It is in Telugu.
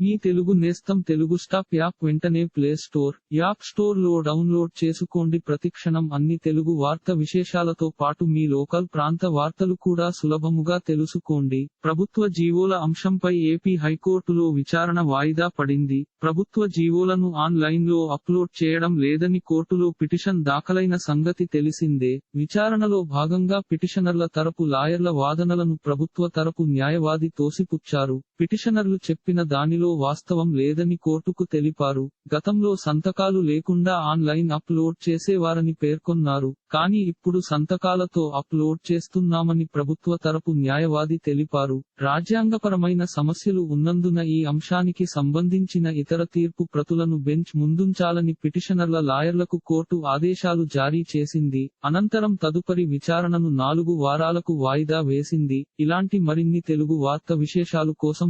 మీ తెలుగు నేస్తం తెలుగు స్టాప్ యాప్ వెంటనే ప్లే స్టోర్ యాప్ స్టోర్లో డౌన్లోడ్ చేసుకోండి. ప్రతిక్షణం అన్ని తెలుగు వార్త విశేషాలతో పాటు మీ లోకల్ ప్రాంత వార్తలు కూడా సులభముగా తెలుసుకోండి. ప్రభుత్వ జీవోల అంశంపై ఏపీ హైకోర్టులో విచారణ వాయిదా పడింది. ప్రభుత్వ జీవోలను ఆన్లైన్లో అప్లోడ్ చేయడం లేదని కోర్టులో పిటిషన్ దాఖలైన సంగతి తెలిసిందే. విచారణలో భాగంగా పిటిషనర్ల తరపు లాయర్ల వాదనలను ప్రభుత్వ తరపు న్యాయవాది తోసిపుచ్చారు. పిటిషనర్లు చెప్పిన దానిలో వాస్తవం లేదని కోర్టుకు తెలిపారు. గతంలో సంతకాలు లేకుండా ఆన్లైన్ అప్లోడ్ చేసేవారని పేర్కొన్నారు. కానీ ఇప్పుడు సంతకాలతో అప్లోడ్ చేస్తున్నామని ప్రభుత్వ తరపు న్యాయవాది తెలిపారు. రాజ్యాంగపరమైన సమస్యలు ఉన్నందున ఈ అంశానికి సంబంధించిన ఇతర తీర్పు ప్రతులను బెంచ్ ముందుంచాలని పిటిషనర్ల లాయర్లకు కోర్టు ఆదేశాలు జారీ చేసింది. అనంతరం తదుపరి విచారణను నాలుగు వారాలకు వాయిదా వేసింది. ఇలాంటి మరిన్ని తెలుగు వార్త విశేషాలు కోసం